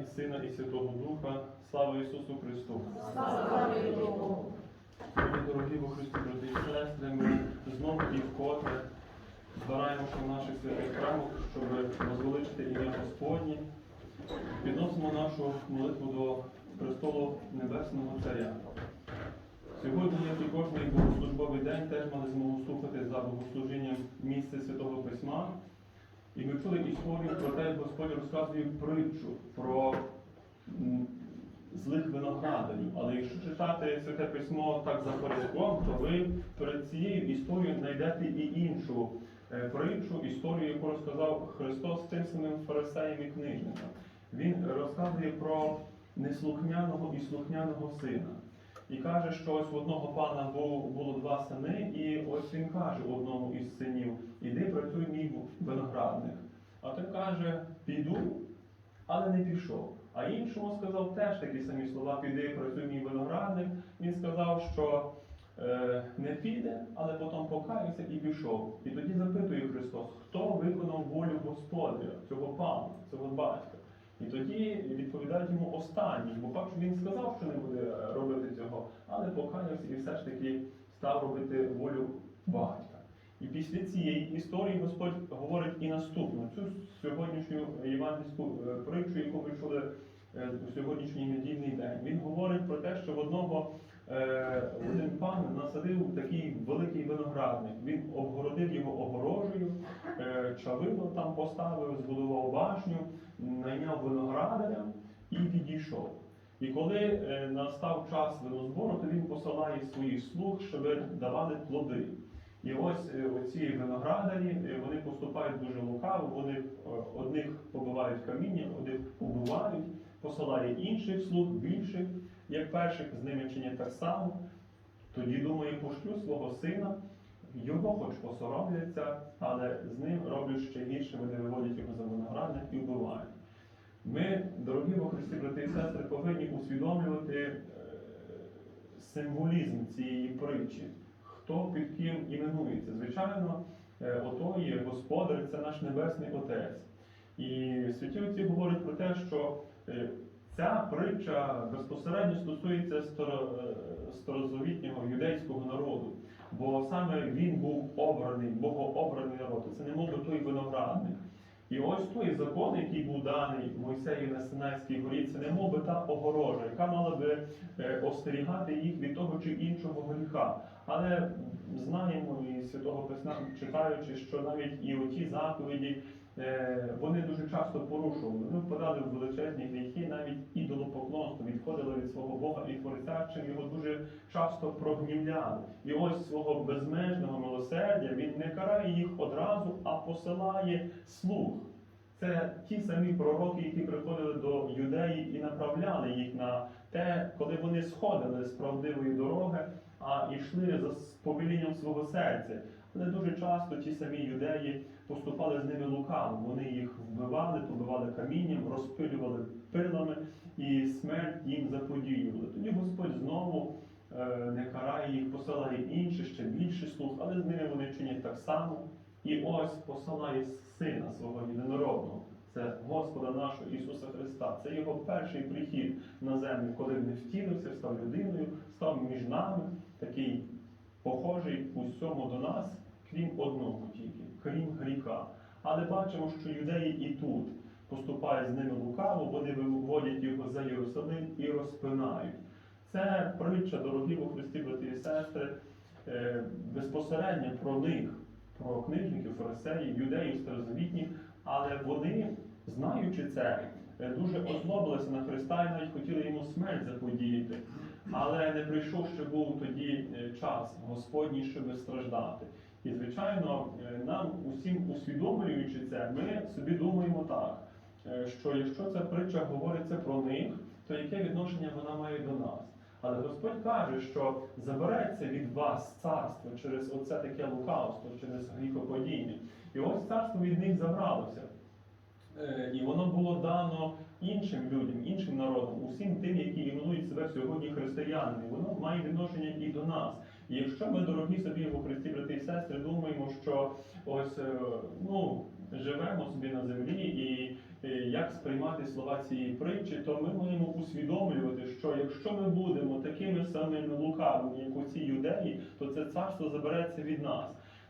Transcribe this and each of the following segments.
і Сина, і Святого Духа. Слава Ісусу Христу! Слава Богу. Дорогі во Христі, брати і сестри, ми знову і вкотре збираємося в наших святих храмах, щоб возвеличити ім'я Господнє. Підносимо нашу молитву до престолу Небесного Царя. Сьогодні, як і кожний богослужбовий день, теж мали змогу слухати за богослужінням місце Святого Письма. І ми чули історію про те, як Господь розказує притчу про злих виноградарів. Але якщо читати Святе Письмо так за порядком, то ви перед цією історією знайдете і іншу е, притчу, історію, яку розказав Христос тим самим фарисеям і книжникам. Він розказує про неслухняного і слухняного сина. І каже, що ось в одного пана було два сини, і ось він каже одному із синів, іди працюй мій виноградник. А той каже, піду, але не пішов. А іншому сказав теж такі самі слова, піди працюй мій виноградник. Він сказав, що е, не піде, але потім покаявся і пішов. І тоді запитує Христос, хто виконав волю Господаря, цього пана, цього батька. І тоді відповідають йому останній, бо бачу, він сказав, що не буде робити цього, але покаявся і все ж таки став робити волю батька. І після цієї історії Господь говорить і наступну, цю сьогоднішню євангельську е, притчу, яку ми чули е, у сьогоднішній недільний день. Він говорить про те, що в одного один пан насадив такий великий виноградник. Він обгородив його огорожею, е, чавило там поставив, збудував башню, найняв виноградаря і відійшов. І коли е, настав час винозбору, то він посилає своїх слуг, щоб давали плоди. І ось е, оці виноградарі е, вони поступають дуже лукаво, вони е, одних побивають каміння, одних побивають, посилає інших слуг, більших, як перших, з ними чинять так само. Тоді, думаю, пошлю свого сина, його хоч посоромляться, але з ним роблять ще гірше, вони виводять його за виноградник і вбивають. Ми, дорогі во Христі, брати і сестри, повинні усвідомлювати е, символізм цієї притчі, хто під ким іменується. Звичайно, е, ото є Господар, це наш Небесний Отець. І святі отці говорять про те, що е, ця притча безпосередньо стосується е, старозавітнього юдейського народу. Бо саме він був обраний, богообраний народ. Це не мов той виноградник. І ось той закон, який був даний Мойсею на Синайській горі, це не мов би та огорожа, яка мала би е, остерігати їх від того чи іншого гріха. Але знаємо і святого Письма, читаючи, що навіть і оті заповіді вони дуже часто порушували. Вони впадали в величезні гріхи, навіть ідолопоклонство, відходили від свого Бога і Творця, чим його дуже часто прогнівляли. І ось свого безмежного милосердя він не карає їх одразу, а посилає слух. Це ті самі пророки, які приходили до юдеї і направляли їх на те, коли вони сходили з правдивої дороги, а йшли за повелінням свого серця. Але дуже часто ті самі юдеї поступали з ними лукаво. Вони їх вбивали, побивали камінням, розпилювали пилами і смерть їм заподіювали. Тоді Господь знову е, не карає їх, посилає інших, ще більше слуг, але з ними вони чинять так само. І ось посилає Сина свого єдинородного. Це Господа нашого Ісуса Христа. Це Його перший прихід на землю, коли Він втілився, став людиною, став між нами, такий похожий у всьому до нас, крім одного тільки, крім гріха. Але бачимо, що юдеї і тут поступають з ними лукаво, вони виводять його за Єрусалим і розпинають. Це притча, дорогі у Христі, брати і сестри, е, безпосередньо про них, про книжників, фарисеїв, юдеїв старозавітніх, але вони, знаючи це, е, дуже озлобилися на Христа і навіть хотіли йому смерть заподіяти. Але не прийшов ще був тоді е, час Господній, щоб страждати. І, звичайно, е, нам усім усвідомлюючи це, ми собі думаємо так, е, що якщо ця притча говориться про них, то яке відношення вона має до нас? Але Господь каже, що забереться від вас царство через оце таке лукавство, через гріхоподіння. І ось царство від них забралося. Е, І воно було дано іншим людям, іншим народам, усім тим, які іменують себе сьогодні християнами. Воно має відношення і до нас. І якщо ми, дорогі собі у Христі, брати і сестри, думаємо, що ось е, ну, живемо собі на землі і е, як сприймати слова цієї притчі, то ми маємо усвідомлювати, що якщо ми будемо такими самими лукавими, як у ці юдеї, то це царство забереться від нас.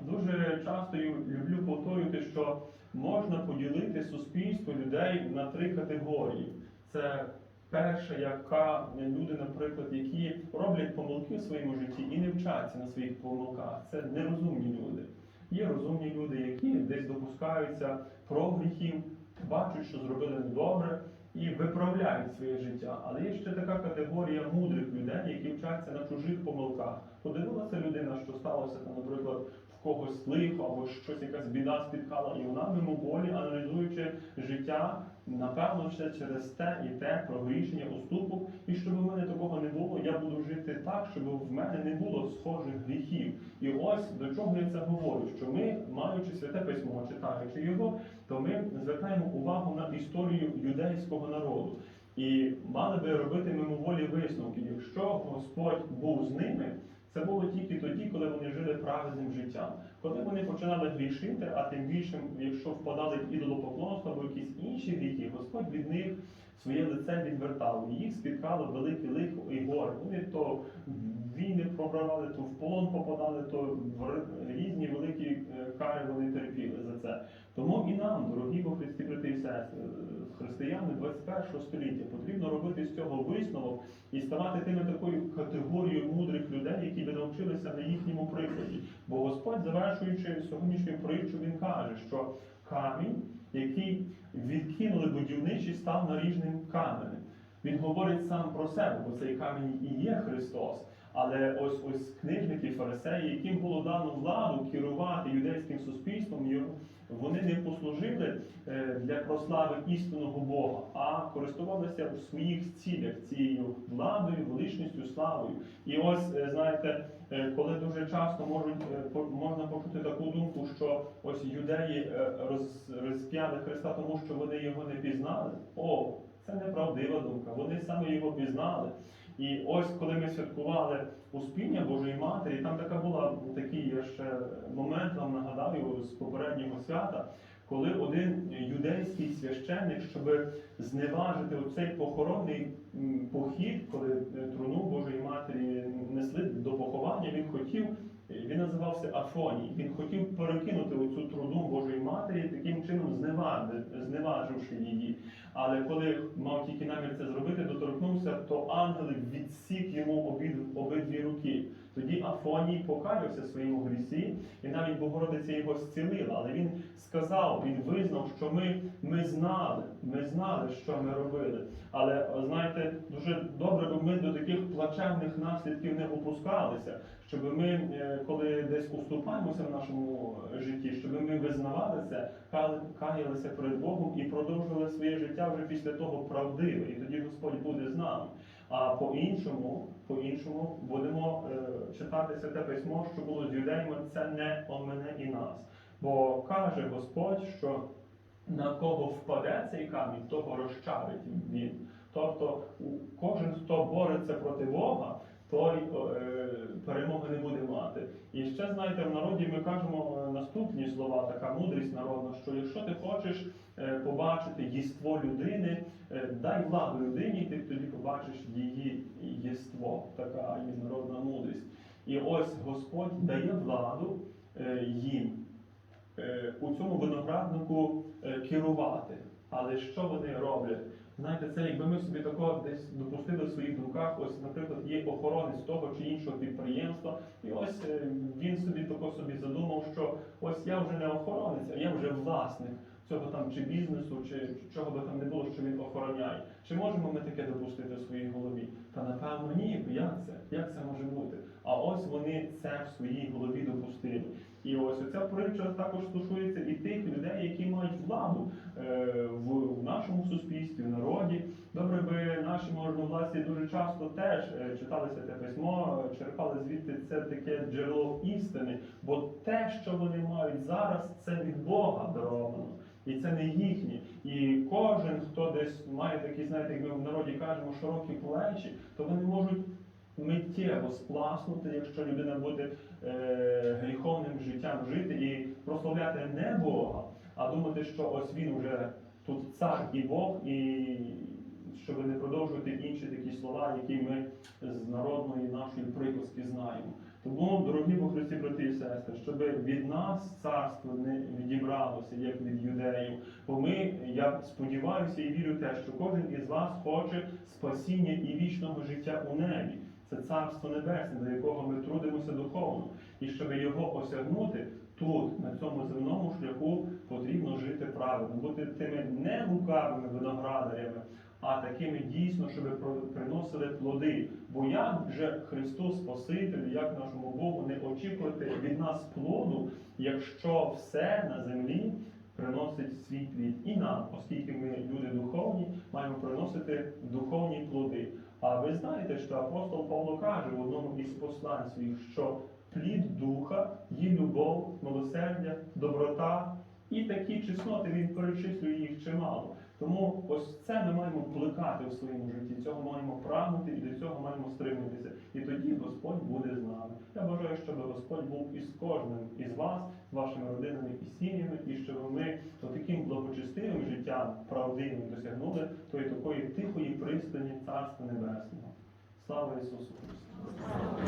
Дуже часто люблю повторювати, що можна поділити суспільство людей на три категорії. Це перша, яка люди, наприклад, які роблять помилки в своєму житті і не вчаться на своїх помилках. Це нерозумні люди. Є розумні люди, які десь допускаються прогріхів, бачать, що зробили недобре і виправляють своє життя. Але є ще така категорія мудрих людей, які вчаться на чужих помилках. Подивилася людина, що сталося наприклад, когось лихо або щось якась біда спіткала, і вона мимоволі, аналізуючи життя, напевно, ще через те і те прогрішення, уступок. І щоб у мене такого не було, я буду жити так, щоб в мене не було схожих гріхів. І ось до чого я це говорю, що ми, маючи святе письмо, читаючи його, то ми звертаємо увагу на історію юдейського народу. І мали би робити мимоволі висновки. Якщо Господь був з ними, це було тільки тоді, коли вони жили праведним життям. Коли вони починали грішити, а тим більше, якщо впадали в ідолопоклонство або якісь інші гріхи, Господь від них своє лице відвертав. Їх спіткало велике лихо і горе. Вони то війни програвали, то в полон попадали, то в різні великі е, кари вони терпіли за це. Тому і нам, дорогі во Христі, брати і сестри, християни 21 століття, потрібно робити з цього висновок і ставати тими такою категорією мудрих людей, які би навчилися на їхньому прикладі. Бо Господь, завершуючи сьогоднішню притчу, він каже, що камінь, який відкинули будівничі, став наріжним каменем. Він говорить сам про себе, бо цей камінь і є Христос. Але ось ось книжники, фарисеї, яким було дано владу керувати юдейським суспільством, його- вони не послужили е, для прослави істинного Бога, а користувалися у своїх цілях цією владою, величністю, славою. І ось е, знаєте, е, коли дуже часто можуть можна почути таку думку, що ось юдеї розп'яли Христа, тому що вони його не пізнали. О, це неправдива думка. Вони саме його пізнали. І ось коли ми святкували Успіння Божої Матері, там така була такий я ще момент, вам нагадаю, з попереднього свята, коли один юдейський священник, щоб зневажити оцей похоронний похід, коли е, труну Божої Матері несли до поховання, він хотів, він називався Афоній, він хотів перекинути оцю труду Божої Матері, таким чином зневаживши її. Але коли мав тільки намір це зробити, доторкнувся, то ангели відсік йому обид, обидві руки. Афоній покаявся своєму грісі, і навіть Богородиця його зцілила. Але він сказав, він визнав, що ми, ми знали, ми знали, що ми робили. Але знаєте, дуже добре, бо ми до таких плачевних наслідків не опускалися, щоб ми, е, коли десь уступаємося в нашому житті, щоб ми визнавали це, каялися перед Богом і продовжували своє життя вже після того правдиве. І тоді Господь буде з нами. А по-іншому, по-іншому будемо е, читати святе письмо, що було з юдеями, це не омене і нас. Бо каже Господь, що на кого впаде цей камінь, того розчавить він. Тобто кожен, хто бореться проти Бога, той е, перемоги не буде мати. І ще знаєте, в народі ми кажемо наступні слова, така мудрість народна, що якщо ти хочеш е, побачити єство людини, е, дай владу людині, ти тоді побачиш її єство, така є народна мудрість. І ось Господь дає владу е, їм у цьому винограднику керувати. Але що вони роблять? Знаєте, це якби ми собі такого десь допустили в своїх думках, ось, наприклад, є охоронець того чи іншого підприємства, і ось е, він собі тако собі задумав, що ось я вже не охоронець, а я вже власник цього там чи бізнесу, чи чого би там не було, що він охороняє. Чи можемо ми таке допустити в своїй голові? Та напевно ні. Як це? Як це може бути? А ось вони це в своїй голові допустили. І ось оця притча також стосується і тих людей, які мають владу е, в, нашому суспільстві, в народі. Добре би наші можновласті дуже часто теж е, читали святе письмо, черпали звідти це таке джерело істини, бо те, що вони мають зараз, це від Бога даровано. І це не їхнє. І кожен, хто десь має такі, знаєте, як ми в народі кажемо, широкі плечі, то вони можуть миттєво спласнути, якщо людина буде е, гріховним життям жити і прославляти не Бога, а думати, що ось він вже тут цар і Бог, і щоб не продовжувати інші такі слова, які ми з народної нашої приказки знаємо. Тому, дорогі по Христі, брати і сестри, щоб від нас царство не відібралося, як від юдеїв. Бо ми, я сподіваюся і вірю те, що кожен із вас хоче спасіння і вічного життя у небі. Це царство небесне, до якого ми трудимося духовно. І щоб його осягнути тут, на цьому земному шляху, потрібно жити правильно, бути тими не лукавими виноградарями, а такими дійсно, щоб приносили плоди. Бо як же Христу Спасителю, як нашому Богу не очікувати від нас плоду, якщо все на землі приносить свій плід. І нам, оскільки ми люди духовні, маємо приносити духовні плоди. А ви знаєте, що апостол Павло каже в одному із послань своїх, що плід духа є любов, милосердя, доброта і такі чесноти він перечислює їх чимало. Тому ось це ми маємо плекати у своєму житті. Цього маємо прагнути і до цього маємо стримуватися. І тоді Господь буде з нами. Я бажаю, щоб Господь був із кожним із вас, з вашими родинами і сім'ями, і щоб ми таким благочестивим життям правдивим досягнули тої такої тихої пристані Царства Небесного. Слава Ісусу Христу!